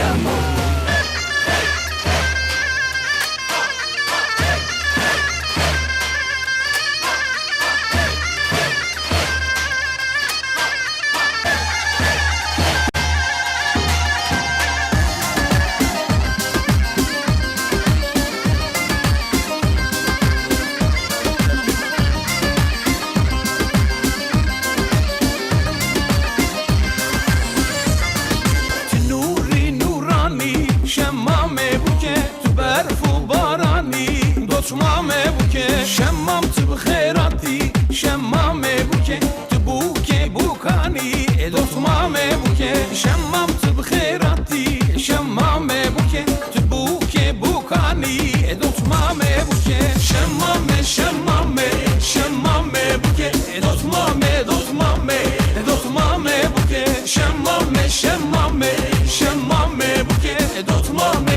chamou. Şemmam buke tu berfu barani. Dotmam buke Şemmam tu bkherati Şemmam buke Tu buke bukani Dotmam buke Şemmam tu tutmam.